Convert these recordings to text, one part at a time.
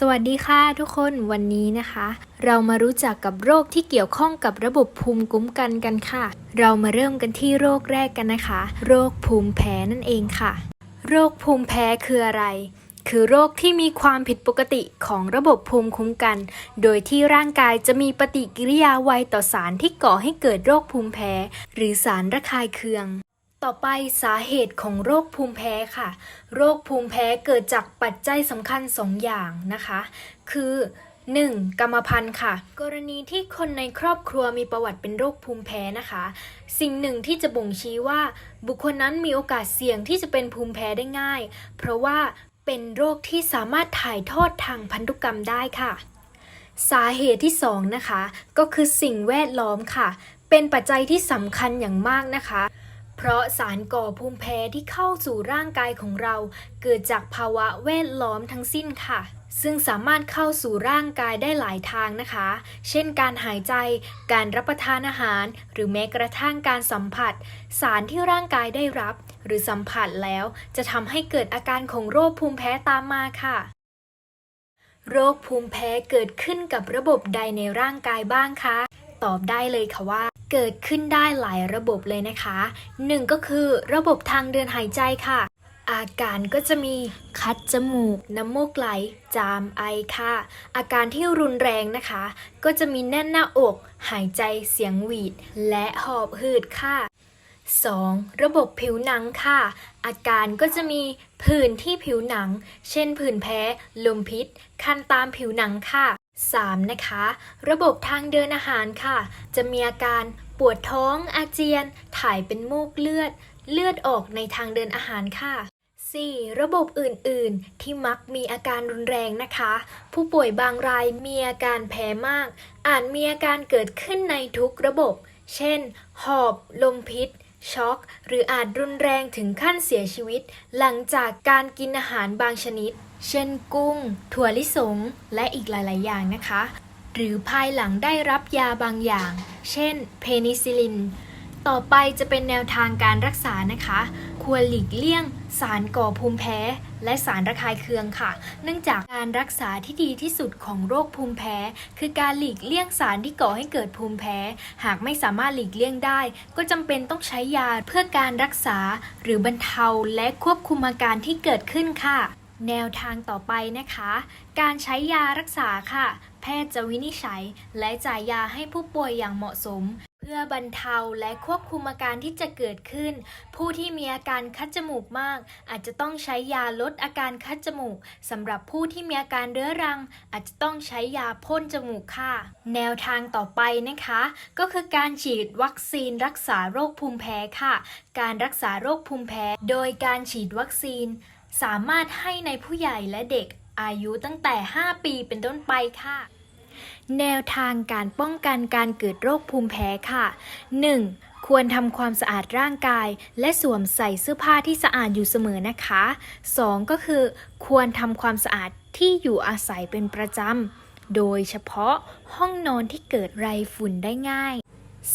สวัสดีค่ะทุกคนวันนี้นะคะ เรามารู้จักกับโรคที่เกี่ยวข้องกับระบบภูมิคุ้มกันกันค่ะ เรามาเริ่มกันที่โรคแรกกันนะคะ โรคภูมิแพ้นั่นเองค่ะ โรคภูมิแพ้คืออะไร คือโรคที่มีความผิดปกติของระบบภูมิคุ้มกัน โดยที่ร่างกายจะมีปฏิกิริยาไวต่อสารที่ก่อให้เกิดโรคภูมิแพ้ หรือสารระคายเคือง ต่อไปสาเหตุของโรคภูมิแพ้ค่ะ โรคภูมิแพ้เกิดจากปัจจัยสำคัญ2อย่างนะคะ คือ 1. กรรมพันธุ์ค่ะ กรณีที่คนในครอบครัวมีประวัติเป็นโรคภูมิแพ้นะคะ สิ่งหนึ่งที่จะบ่งชี้ว่า บุคคลนั้นมีโอกาสเสี่ยงที่จะเป็นภูมิแพ้ได้ง่าย เพราะว่าเป็นโรคที่สามารถถ่ายทอดทางพันธุกรรมได้ค่ะ สาเหตุที่ 2 นะคะ ก็คือสิ่งแวดล้อมค่ะ เป็นปัจจัยที่สำคัญอย่างมากนะคะ เพราะสารก่อภูมิแพ้ที่เข้าสู่ร่างกายของเรา เกิดจากภาวะแวดล้อมทั้งสิ้นค่ะ ซึ่งสามารถเข้าสู่ร่างกายได้หลายทางนะคะ เช่นการหายใจ การรับประทานอาหาร หรือแม้กระทั่งการสัมผัส สารที่ร่างกายได้รับ หรือสัมผัสแล้วจะทำให้เกิดอาการของโรคภูมิแพ้ตามมาค่ะโรคภูมิแพ้เกิดขึ้นกับระบบใดในร่างกายบ้างคะ ตอบได้เลยค่ะว่า เกิดขึ้นได้หลายระบบเลยนะคะหนึ่งก็คือระบบทางเดินหายใจค่ะ อาการก็จะมีคัดจมูก น้ำมูกไหล จามไอค่ะ อาการที่รุนแรงนะคะ ก็จะมีแน่นหน้าอก หายใจเสียงหวีด และหอบหืดค่ะ 2. ระบบผิวหนังค่ะ อาการก็จะมีผื่นที่ผิวหนัง เช่นผื่นแพ้ ลมพิษ คันตามผิวหนังค่ะ 3. นะคะ ระบบทางเดินอาหารค่ะ จะมีอาการปวดท้องอาเจียน ถ่ายเป็นมูกเลือด เลือดออกในทางเดินอาหารค่ะ 4. ระบบอื่น ๆ ที่มักมีอาการรุนแรงนะคะ ผู้ป่วยบางรายมีอาการแพ้มาก อาจมีอาการเกิดขึ้นในทุกระบบ เช่น หอบ ลมพิษ ช็อก หรืออาจรุนแรงถึงขั้นเสียชีวิต หลังจากการกินอาหารบางชนิด เช่นกุ้ง ถั่วลิสง และอีกหลาย ๆ อย่างนะคะ หรือภายหลังได้รับยาบางอย่าง เช่น เพนิซิลิน ต่อไปจะเป็นแนวทางการรักษานะคะ ควรหลีกเลี่ยง สารก่อภูมิแพ้ และสารระคายเคืองค่ะ เนื่องจากการรักษาที่ดีที่สุดของโรคภูมิแพ้ คือการหลีกเลี่ยงสารที่ก่อให้เกิดภูมิแพ้ หากไม่สามารถหลีกเลี่ยงได้ ก็จำเป็นต้องใช้ยาเพื่อการรักษา หรือบรรเทาและควบคุมอาการที่เกิดขึ้นค่ะ แนวทางต่อไปนะคะ การใช้ยารักษาค่ะ แพทย์จะวินิจฉัย และจ่ายยาให้ผู้ป่วยอย่างเหมาะสม เพื่อบรรเทาและควบคุมอาการที่จะเกิดขึ้น ผู้ที่มีอาการคัดจมูกมาก อาจจะต้องใช้ยาลดอาการคัดจมูกสำหรับผู้ที่มีอาการเรื้อรัง อาจจะต้องใช้ยาพ่นจมูกค่ะ แนวทางต่อไปนะคะ ก็คือการฉีดวัคซีนรักษาโรคภูมิแพ้ค่ะ การรักษาโรคภูมิแพ้ โดยการฉีดวัคซีน สามารถให้ในผู้ใหญ่และเด็กอายุตั้งแต่ 5 ปีเป็นต้นไปค่ะ แนวทางการป้องกันการเกิดโรคภูมิแพ้ค่ะ 1. ควรทำความสะอาดร่างกาย และสวมใส่เสื้อผ้าที่สะอาดอยู่เสมอนะคะ 2. ก็คือ ควรทำความสะอาดที่อยู่อาศัยเป็นประจำ โดยเฉพาะห้องนอนที่เกิดไรฝุ่นได้ง่าย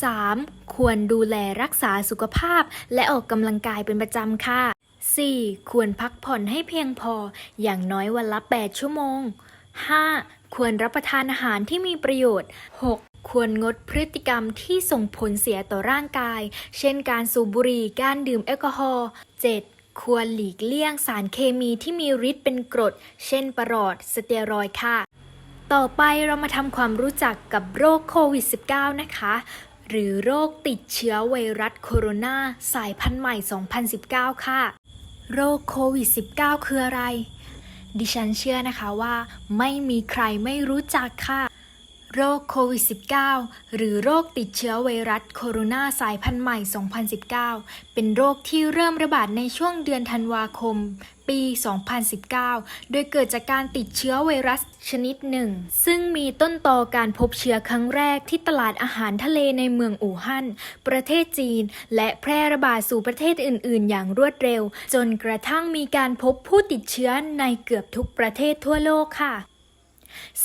3. ควรดูแลรักษาสุขภาพและออกกำลังกายเป็นประจำค่ะ 4. ควรพักผ่อนให้เพียงพออย่างน้อยวันละ 8 ชั่วโมง 5. ควรรับประทานอาหารที่มีประโยชน์ 6. ควรงดพฤติกรรมที่ส่งผลเสียต่อร่างกาย เช่นการสูบบุหรี่ การดื่มแอลกอฮอล์ 7. ควรหลีกเลี่ยงสารเคมีที่มีฤทธิ์เป็นกรด เช่นประหลอด สเตียรอยด์ค่ะ ต่อไปเรามาทำความรู้จักกับโรคโควิด -19 นะคะหรือโรคติดเชื้อไวรัสโคโรนาสายพันธุ์ใหม่ 2019 ค่ะ โรคโควิด -19 คืออะไร ดิฉันเชื่อนะคะว่าไม่มีใครไม่รู้จักค่ะ โรคโควิด -19 หรือโรคติดเชื้อไวรัสโคโรนาสายพันธุ์ใหม่ 2019 เป็นโรคที่เริ่มระบาดในช่วงเดือนธันวาคม ปี 2019 โดยเกิดจากการติดเชื้อไวรัสชนิดหนึ่ง ซึ่งมีต้นตอการพบเชื้อครั้งแรกที่ตลาดอาหารทะเลในเมืองอู่ฮั่น ประเทศจีน และแพร่ระบาดสู่ประเทศอื่น ๆ อย่างรวดเร็ว จนกระทั่งมีการพบผู้ติดเชื้อในเกือบทุกประเทศทั่วโลกค่ะ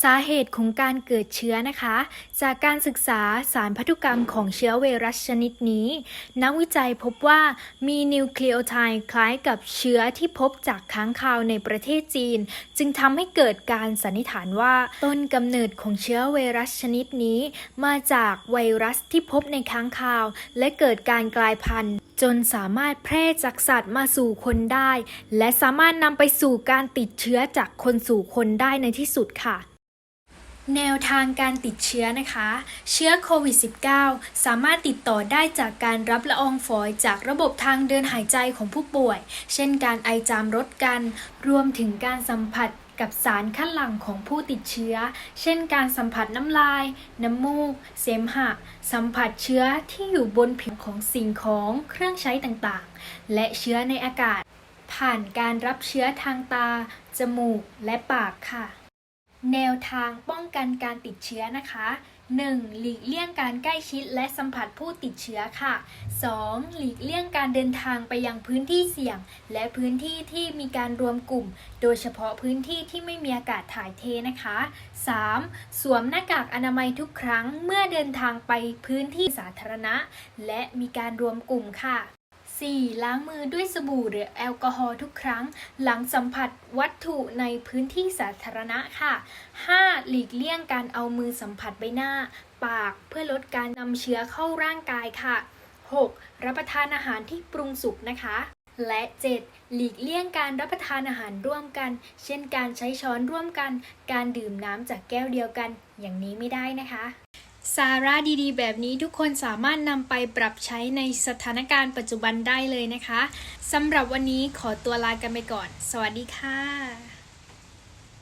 สาเหตุของการเกิดเชื้อนะคะ จากการศึกษาสารพันธุกรรมของเชื้อไวรัสชนิดนี้ นักวิจัยพบว่ามีนิวคลีโอไทด์คล้ายกับเชื้อที่พบจากค้างคาวในประเทศจีน จึงทำให้เกิดการสันนิษฐานว่าต้นกำเนิดของเชื้อไวรัสชนิดนี้ มาจากไวรัสที่พบในค้างคาว และเกิดการกลายพันธุ์จนสามารถแพร่จากสัตว์มาสู่คนได้ และสามารถนำไปสู่การติดเชื้อจากคนสู่คนได้ในที่สุดค่ะ แนวทางการติดเชื้อนะคะ เชื้อโควิด -19 สามารถติดต่อได้จากการรับละอองฝอยจากระบบทางเดินหายใจของผู้ป่วย เช่นการไอจามรดกัน รวมถึงการสัมผัสกับสารคัดหลังของผู้ติดเชื้อ เช่นการสัมผัสน้ำลาย น้ำมูก เสมหะ สัมผัสเชื้อที่อยู่บนผิวของสิ่งของเครื่องใช้ต่างๆ และเชื้อในอากาศ ผ่านการรับเชื้อทางตา จมูก และปากค่ะ แนวทางป้องกันการติดเชื้อนะคะ 1. หลีกเลี่ยงการใกล้ชิดและสัมผัสผู้ติดเชื้อค่ะ 2. หลีกเลี่ยงการเดินทางไปยังพื้นที่เสี่ยง และพื้นที่ที่มีการรวมกลุ่ม โดยเฉพาะพื้นที่ที่ไม่มีอากาศถ่ายเทนะคะ 3. สวมหน้ากากอนามัยทุกครั้งเมื่อเดินทางไปพื้นที่สาธารณะ และมีการรวมกลุ่มค่ะ 4. ล้างมือด้วยสบู่หรือแอลกอฮอล์ทุกครั้ง หลังสัมผัสวัตถุในพื้นที่สาธารณะค่ะ 5. หลีกเลี่ยงการเอามือสัมผัสใบหน้า ปากเพื่อลดการนำเชื้อเข้าร่างกายค่ะ 6. รับประทานอาหารที่ปรุงสุกนะคะ และ 7. หลีกเลี่ยงการรับประทานอาหารร่วมกัน เช่นการใช้ช้อนร่วมกัน การดื่มน้ำจากแก้วเดียวกัน อย่างนี้ไม่ได้นะคะ สาระดีๆ แบบนี้ทุกคนสามารถนำไปปรับใช้ในสถานการณ์ปัจจุบันได้เลยนะคะสำหรับวันนี้ขอตัวลากันไปก่อน สวัสดีค่ะ